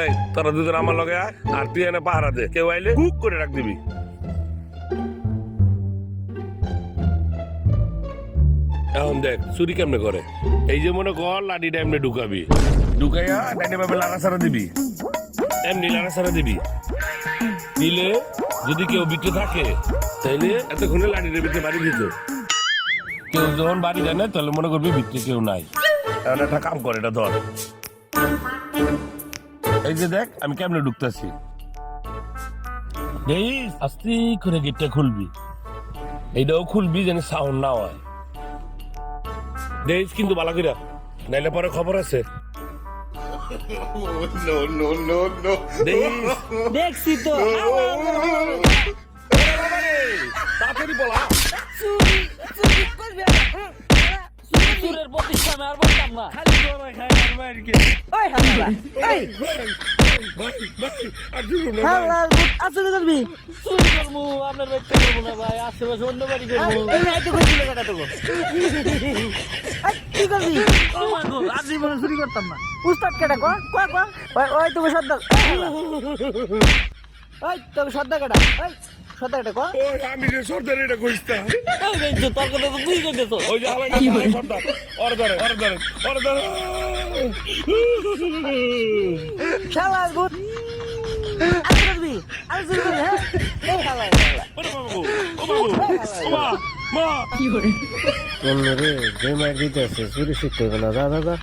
এই, তোরা দুজন আমার লগে আয়, আর তুই এনে পাহারা দে। কেউ আইলে কুক করে রাখ দিবি। এখন দেখ, চুরি কেমনে করে? এই যে মনে কর লাঠিটা এমনি ঢুকাবি। ঢুকাইয়া ডাইনে ভাবে লাড়া সারা দিবি। এমনি লাড়া সারা দিবি। দিলে যদি কেউ বিটে থাকে তাহলে এতক্ষণে লাঠিটা বিটে বাড়ি দিত। কেউ যখন বাড়ি যায় না, তাহলে মনে করবি ভিতরে কেউ নাই। একটা কাম করে, এটা ধর। এই যে দেখ আমি কেমনে ঢুকতেছি? দেখিস আস্তে করে গেটটা খুলবি। এইটাও খুলবি যেন সাউন্ড না হয়। দেখিস কিন্তু বালা কইরা নাইলে পরে খবর আছে। দেখছি তো। তাড়াতাড়ি বলা। প্রতিষ্ঠা আমি আর বলতাম না খালি গলা খায় আর মার কে ওই হাল্লা এই না। হাল্লা আসলে করবি চুরি করব আপনার বাড়িতে করব না ভাই আশেপাশে অন্য বাড়ি করব এই নাই তো করছিল কাটা তো কি করবি মা গো আজ জীবনে চুরি করতাম না উস্তাদ কেটা কো কো কো ওই ওই তুমি সর্দার ওই তুমি সর্দার কেটা ওই সর্দার কেটা কো? ওই আমি যে সর্দার এটা কইস্তাম এই বেঞ্চ তোর কথা তো তুই কইতেছ। ওই যে হালাই সর্দার। ওর ধরে ওর ধরে ওর ধরে। শালা গুড আরে করবি আরে চুরি করবি হ্যাঁ? এই হালা ওরে বাবু ও বাবু ও মা মা। অন্য রে যে মার দিতেছে চুরি শিখতে না। দাদা দাদা